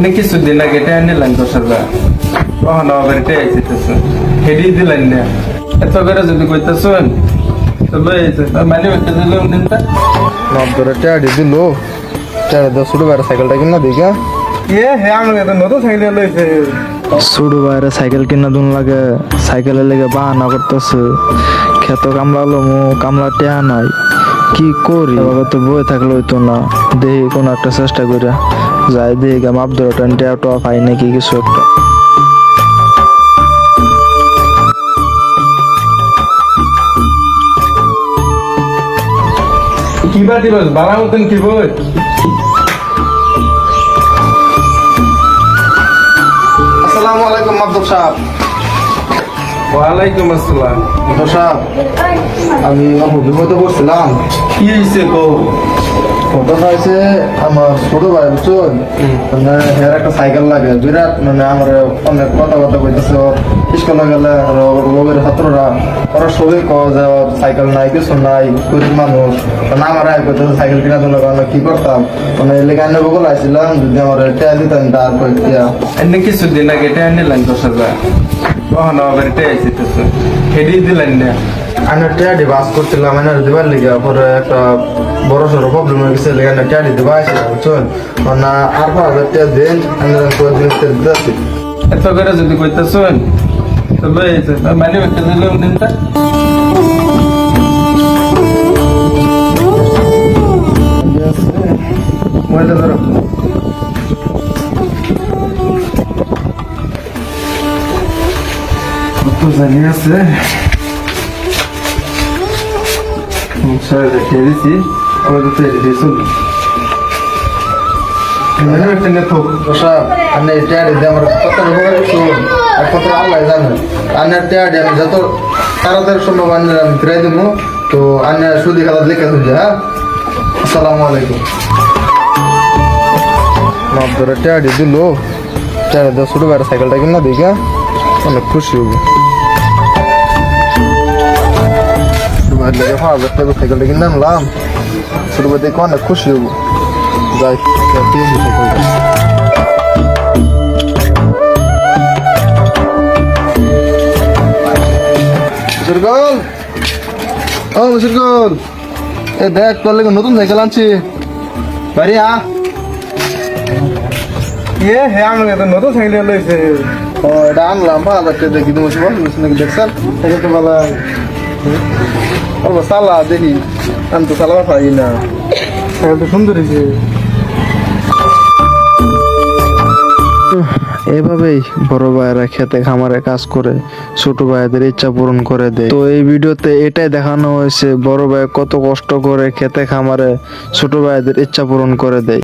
নে কিছুদিন আগে টেয়া নিলাম দশ হাজার কখন আবার টেয়া আইতেছে হেডি দিলেন না এত করে যদি কইতেছেন তো লই আইতে মানে একটা দিলাম দিনটা নব্বই টাড়ি দিল টাড়ি দশ ছোট বাইরে সাইকেলটা কিনা দেখা এ হে আমাকে তো নতুন সাইকেল লইছে ছোট বাইরে সাইকেল কিনা দুন লাগে সাইকেলের লেগে বাহানা করতেছে খেত কামলালো মো কামলা টেয়া নাই কি করি? বাবা তো বই থাকলে হইতো না। দেখি কোন একটা চেষ্টা করে যাই। দেখি গাম আব্দুল টান টেয়া টোয়া পাই নাকি কিছু একটা। কি বা দিবস? বালা মতন কি বই? আসসালামু আলাইকুম আব্দুল সাহেব। ওয়ালাইকুম আসসালাম। সাহেব আমি অল্প বিপদে পড়ছিলাম কি ঘটনা হয়েছে আমার ছোট ভাই বুঝছেন? মানে একটা সাইকেল লাগে বিরাট মানে আমার অনেক কথা কথা কইতেছে স্কুলে গেলে রোগের ছাত্ররা ওরা সবই কয় যে সাইকেল নাই কিছু নাই গরিব মানুষ। মানে আমার আয় কইতেছে সাইকেল কিনা জন্য আমি কি করতাম? মানে লেগে আনে বগল যদি আমার টেয়া দিতেন তার কইয়া এনে কিছুদিন আগে টেয়া নিলাম দশ হাজার কখন আবার টেয়া আইতেছে হেডি দিলেন না আমি টেয়া দিয়ে বাস করছিলাম এনে দিবার লিগে পরে একটা বড় সড়ো প্রবলেম হয়ে গেছে লেগে আমি টেয়া দিয়ে দিবা আইছিলাম বুঝছেন? মানে আর পাঁচ হাজার টেয়া দিন আমি দিন দিতেছি এত করে যদি কইতেছেন তো মানে একটা দিলাম দিনটা। রকমের শুন আর কত আল্লাহ জানে আমি ট্যাডি আমি যত তাড়াতাড়ি সম্ভব আমি আমি ফিরাই দেবো তো আমি সুদি খাতা লিখে শুনছি হ্যাঁ আসসালামু আলাইকুম নব্বই ট্যাডি দিল ট্যাডি দিয়ে ছোট বাইরে সাইকেলটা কিনা দেখা অনেক খুশি হব ছোট ভাইয়ের লেগে পাঁচ হাজার টাকা সাইকেলটা কিনে আনলাম ছোট ভাই দেখে অনেক খুশি হব যাই দিয়ে দিই সাইকেলটা মুসিরগল ও মুসিরগল এ দেখ তোর লেগে নতুন সাইকেল আনছি বাড়ি আ এ হে আমাকে তো নতুন সাইকেল লইছে ও এটা আনলাম পাঁচ হাজার টাকা দেখি তুমি বল নাকি দেখছেন সাইকেল তো ভালো অল্প সালা দেখি আমি তো সালা পাই না। তো সুন্দর হয়েছে। এভাবেই বড় ভাইয়েরা খেতে খামারে কাজ করে ছোট ভাইদের ইচ্ছা পূরণ করে দেয়। তো এই ভিডিওতে এটাই দেখানো হয়েছে বড় ভাই কত কষ্ট করে খেতে খামারে ছোট ভাইদের ইচ্ছা পূরণ করে দেয়।